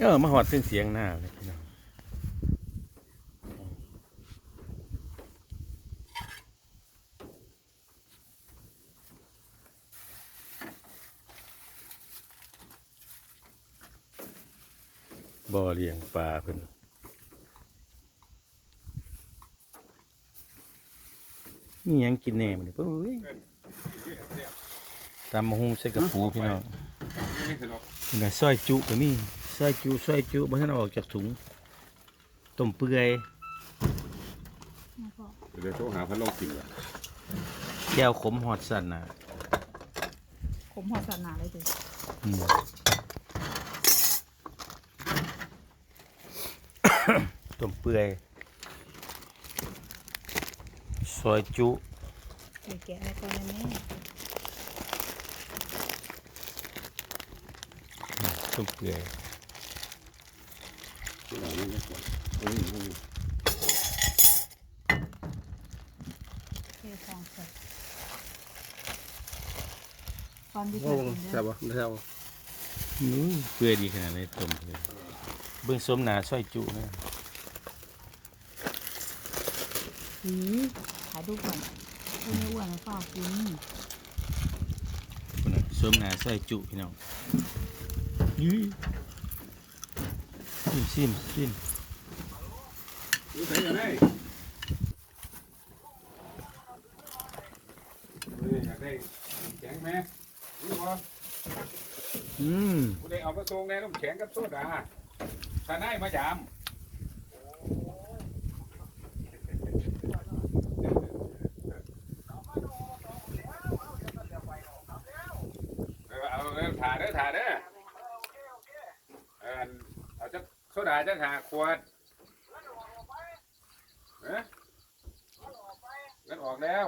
เออมาหอดเสียงเสียงหน้าเลยพี่น้องบ่อเลี้ยงปลาเพิ่นนี่ยังกินแหน่มันเพิ่นเอ้ยตำมะฮุงใส่กระปูพี่น้องนี่นะซอยจุก็มี ซอยจุซอยจุบ่ทันเอาออกจากถุงต้มเปื่อยเดี๋ยวโทรหาพันลงกินว่ะแก้วขมหอดสั่นน่ะผมหอศาสนาเลยจ้ะอืมต้มเปื่อยซอยจุเดี๋ยวแกะแล้วก็แม่ต้มเปื่อย ที่ไหนไม่ได้ก่อน เอ้ยเอ้ยเทฟองใส่ตอนที่โอ้เกิดแซ่บปะไม่แซ่บปะนู้ยเปื่อยดีขนาดนี้ต้มเปื่อยเบิ่งสมหนาซอยจุนะหือถ่ายรูปก่อนเพื่อนไม่อ้วนแล้วก็กินพุ่นน่ะสมหนาซอยจุพี่น้องยื้ย ซิมซิมซิมรู้ใส่ยังไงเฮ้ยอยากได้แข็งไหมรู้ปะอืมกูได้เอามาส่งแน่น้ำแข็งกับโซดาถ้าได้มายามเอาเอาเอาถ่าเด้อถ่าเด้อเออเอาจะ โซดาจังหาขวดเอ๊ะเงินออกแล้ว